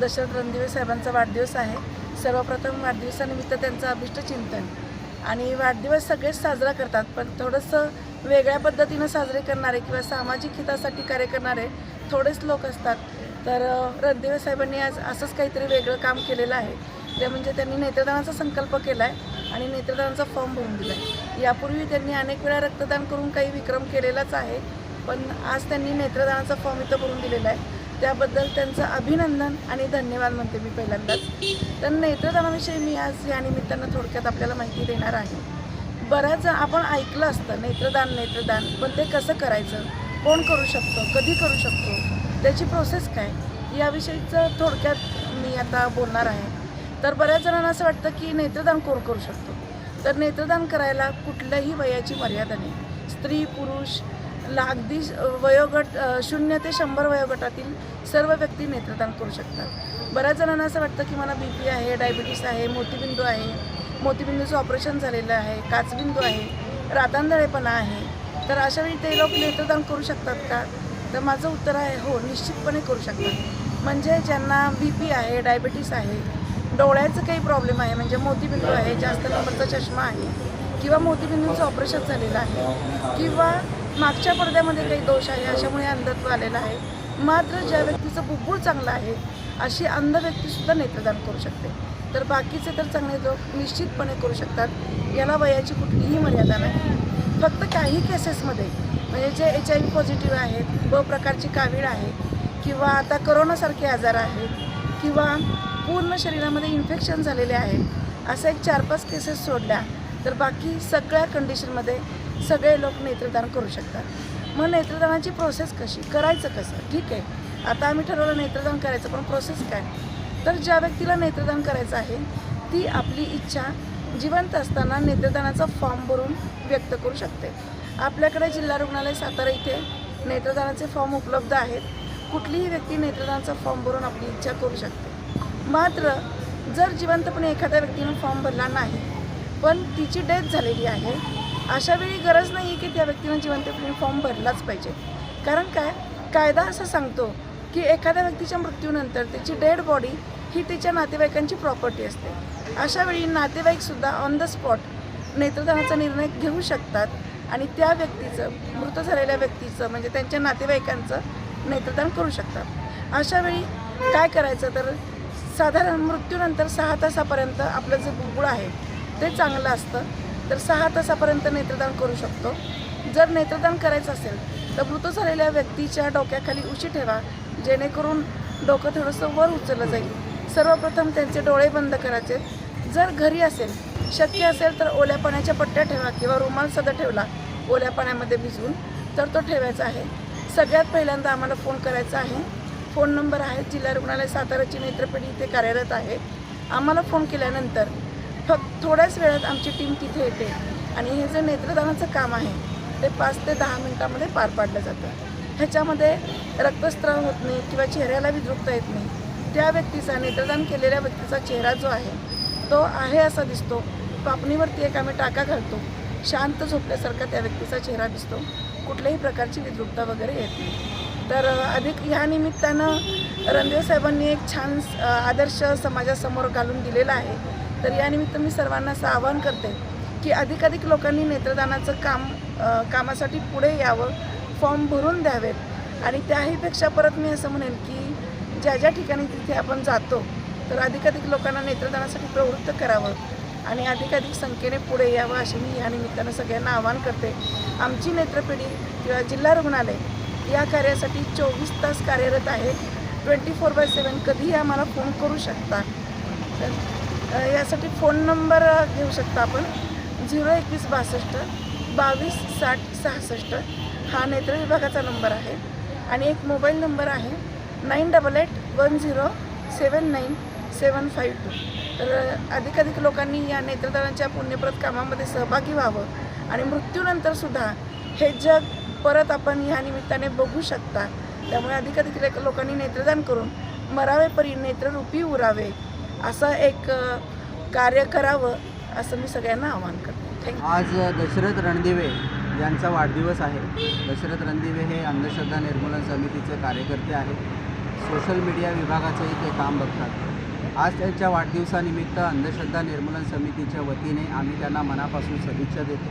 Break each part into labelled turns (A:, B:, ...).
A: दशरथ रणदिवे साहेबांचा वाढदिवस आहे. सर्वप्रथम वाढदिवसानिमित्त त्यांचं अभिष्ट चिंतन. आणि वाढदिवस सगळेच साजरा करतात पण थोडंसं वेगळ्या पद्धतीनं साजरे करणारे किंवा सामाजिक हितासाठी कार्य करणारे थोडेच लोक असतात. तर रणदिवे साहेबांनी आज असंच काहीतरी वेगळं काम केलेलं आहे. ते म्हणजे त्यांनी नेत्रदानाचा संकल्प केला आहे आणि नेत्रदानाचा फॉर्म भरून दिला आहे यापूर्वी त्यांनी अनेक वेळा रक्तदान करून काही विक्रम केलेलाच आहे पण आज त्यांनी नेत्रदानाचा फॉर्म इथं भरून दिलेला आहे. त्याबद्दल त्यांचं अभिनंदन आणि धन्यवाद म्हणते मी पहिल्यांदाच. तर नेत्रदानाविषयी मी आज या निमित्तानं थोडक्यात आपल्याला माहिती देणार आहे. बऱ्याच आपण ऐकलं असतं नेत्रदान नेत्रदान पण ते कसं करायचं? कोण करू शकतो? कधी करू शकतो? त्याची प्रोसेस काय? याविषयीचं थोडक्यात मी आता बोलणार आहे. तर बऱ्याच जणांना असं वाटतं की नेत्रदान कोण करू शकतो? तर नेत्रदान करायला कुठल्याही वयाची मर्यादा नाही. स्त्री पुरुष अगदी वयोगट शून्य ते शंभर वयोगटातील सर्व व्यक्ती नेत्रदान करू शकतात. बऱ्याच जणांना असं वाटतं की मला बी पी आहे डायबिटीस आहे मोतीबिंदू आहे. मोतीबिंदूचं ऑपरेशन झालेलं आहे काचबिंदू आहे रातांधळेपणा आहे. तर अशा वेळी ते लोक नेत्रदान करू शकतात का? तर माझं उत्तर आहे हो निश्चितपणे करू शकतात. म्हणजे ज्यांना बी पी आहे डायबिटीस आहे डोळ्याचं काही प्रॉब्लेम आहे म्हणजे मोतीबिंदू आहे जास्त नंबरचा चष्मा आहे किंवा मोतीबिंदूचं ऑपरेशन झालेलं आहे किंवा मागच्या पडद्यामध्ये काही दोष आहे अशामुळे अंधत्व आलेलं आहे. मात्र ज्या व्यक्तीचं बुब्बुळ चांगलं आहे अशी अंध व्यक्तीसुद्धा नेत्रदान करू शकते. तर बाकीचे तर चांगले लोक निश्चितपणे करू शकतात. याला वयाची कुठलीही मर्यादा नाही. फक्त काही केसेसमध्ये म्हणजे जे एच आय व्ही पॉझिटिव्ह आहेत ब प्रकारची कावीळ आहे किंवा आता करोनासारखे आजार आहेत किंवा पूर्ण शरीरामध्ये इन्फेक्शन झालेले आहे असं एक चार पाच केसेस सोडल्या तर बाकी सगळ्या कंडिशनमध्ये सगळे लोक नेत्रदान करू शकतात. मग नेत्रदानाची प्रोसेस कशी? करायचं कसं? ठीक आहे. आता आम्ही ठरवलं नेत्रदान करायचं पण प्रोसेस काय? तर ज्या व्यक्तीला नेत्रदान करायचं आहे ती आपली इच्छा जिवंत असताना नेत्रदानाचा फॉर्म भरून व्यक्त करू शकते. आपल्याकडे जिल्हा रुग्णालय सातारा इथे नेत्रदानाचे फॉर्म उपलब्ध आहेत. कुठलीही व्यक्ती नेत्रदानाचा फॉर्म भरून आपली इच्छा करू शकते. मात्र जर जिवंतपणे एखाद्या व्यक्तीनं फॉर्म भरला नाही पण तिची डेथ झालेली आहे अशा वेळी गरज नाही आहे की त्या व्यक्तीनं जिवंतपणे फॉर्म भरलाच पाहिजे. कारण काय? कायदा असं सांगतो की एखाद्या व्यक्तीच्या मृत्यूनंतर त्याची डेड बॉडी ही तिच्या नातेवाईकांची प्रॉपर्टी असते. अशा वेळी नातेवाईकसुद्धा ऑन द स्पॉट नेत्रदानाचा निर्णय घेऊ शकतात आणि त्या व्यक्तीचं मृत झालेल्या व्यक्तीचं म्हणजे त्यांच्या नातेवाईकांचं नेत्रदान करू शकतात. अशा वेळी काय करायचं? तर साधारण मृत्यूनंतर सहा तासापर्यंत आपलं जे बुबुळ आहे ते चांगलं असतं. तर सहा तासापर्यंत नेत्रदान करू शकतो. जर नेत्रदान करायचं असेल तर मृत झालेल्या व्यक्तीच्या डोक्याखाली उशी ठेवा जेणेकरून डोकं थोडंसं वर उचललं जाईल. सर्वप्रथम त्यांचे डोळे बंद करायचे. जर घरी असेल शक्य असेल तर ओल्या पाण्याच्या पट्ट्या ठेवा किंवा रुमाल सदा ठेवला ओल्या पाण्यामध्ये भिजवून तर तो ठेवायचा आहे. सगळ्यात पहिल्यांदा आम्हाला फोन करायचा आहे. फोन नंबर आहे जिल्हा रुग्णालय साताराची नेत्रपेढी इथे कार्यरत आहे. आम्हाला फोन केल्यानंतर फक्त थोड्याच वेळात आमची टीम तिथे येते. आणि हे जे नेत्रदानाचं काम आहे ते पाच ते दहा मिनटामध्ये पार पाडलं जातं. ह्याच्यामध्ये रक्तस्त्राव होत नाही किंवा चेहऱ्याला विद्रुपता येत नाही. त्या व्यक्तीचा नेत्रदान केलेल्या व्यक्तीचा चेहरा जो आहे तो आहे असा दिसतो. पापणीवरती एक आम्ही टाका घालतो. शांत झोपल्यासारखा त्या व्यक्तीचा चेहरा दिसतो. कुठल्याही प्रकारची विद्रुपता वगैरे येत नाही. तर अधिक ह्या निमित्तानं रणदेव साहेबांनी एक छान आदर्श समाजासमोर घालून दिलेला आहे. तर या निमित्त मी सर्वांना असं आवाहन करते की अधिकाधिक लोकांनी नेत्रदानाचं काम कामासाठी पुढे यावं फॉर्म भरून द्यावेत. आणि त्याहीपेक्षा परत मी असं म्हणेन की ज्या ज्या ठिकाणी तिथे आपण जातो तर अधिकाधिक लोकांना नेत्रदानासाठी प्रवृत्त करावं आणि अधिकाधिक संख्येने पुढे यावं असे मी या निमित्तानं सगळ्यांना आवाहन करते. आमची नेत्रपिढी किंवा जिल्हा रुग्णालय या कार्यासाठी चोवीस तास कार्यरत आहे. ट्वेंटी फोर बाय सेवन कधीही आम्हाला फोन करू शकता. तर यासाठी फोन नंबर घेऊ शकता आपण. झिरो एकवीस बासष्ट बावीस साठ सहासष्ट. हा नेत्र विभागाचा नंबर आहे. आणि एक मोबाईल नंबर आहे nine double eight one zero seven nine seven five two. तर अधिकाधिक लोकांनी या नेत्रदानाच्या पुण्यप्रत कामामध्ये सहभागी व्हावं. आणि मृत्यूनंतरसुद्धा हे जग परत आपण ह्या निमित्ताने बघू शकता. त्यामुळे अधिकाधिक लोकांनी नेत्रदान करून मरावे परी नेत्ररूपी उरावे. असं एक कार्य करावं असं मी सगळ्यांना आवाहन करते.
B: आज दशरथ रणदिवे यांचा वाढदिवस आहे. दशरथ रणदिवे हे अंधश्रद्धा निर्मूलन समितीचे कार्यकर्ते आहेत. सोशल मीडिया विभागाचंही ते काम बघतात. आज त्यांच्या वाढदिवसानिमित्त अंधश्रद्धा निर्मूलन समितीच्या वतीने आम्ही त्यांना मनापासून सदिच्छा देतो.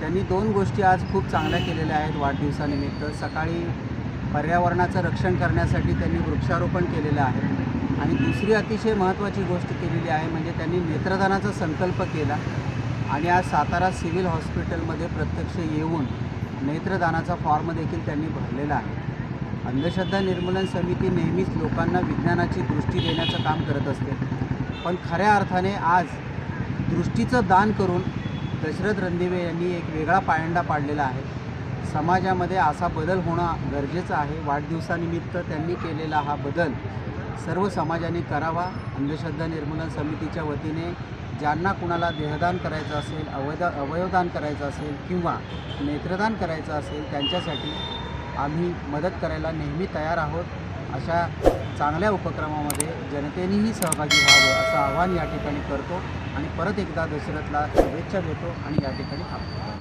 B: त्यांनी दोन गोष्टी आज खूप चांगल्या केलेल्या आहेत वाढदिवसानिमित्त. सकाळी पर्यावरणाचं रक्षण करण्यासाठी त्यांनी वृक्षारोपण केलेलं आहे. आणि दुसरी अतिशय महत्त्वाची गोष्ट केलेली आहे म्हणजे त्यांनी नेत्रदानाचा संकल्प केला आणि आज सातारा सिव्हिल हॉस्पिटलमध्ये प्रत्यक्ष येऊन नेत्रदानाचा फॉर्म देखील त्यांनी भरलेला आहे. अंधश्रद्धा निर्मूलन समिती नेहमीच लोकांना विज्ञानाची दृष्टी देण्याचं काम करत असते. पण खऱ्या अर्थाने आज दृष्टीचं दान करून दशरथ रणदिवे यांनी एक वेगळा पायंडा पाडलेला आहे. समाजामध्ये असा बदल होणं गरजेचं आहे. वाढदिवसानिमित्त त्यांनी केलेला हा बदल सर्व समाजाने करावा अंधश्रद्धा निर्मूलन समितीच्या वतीने ज्यांना कुणाला देहदान करायचं असेल अवयदा अवयवदान करायचं असेल किंवा नेत्रदान करायचं असेल त्यांच्यासाठी आम्ही मदत करायला नेहमी तयार आहोत. अशा चांगल्या उपक्रमामध्ये जनतेनेही सहभागी व्हावं असं आवाहन या ठिकाणी करतो आणि परत एकदा दशरथला शुभेच्छा देतो आणि या ठिकाणी थांबतो.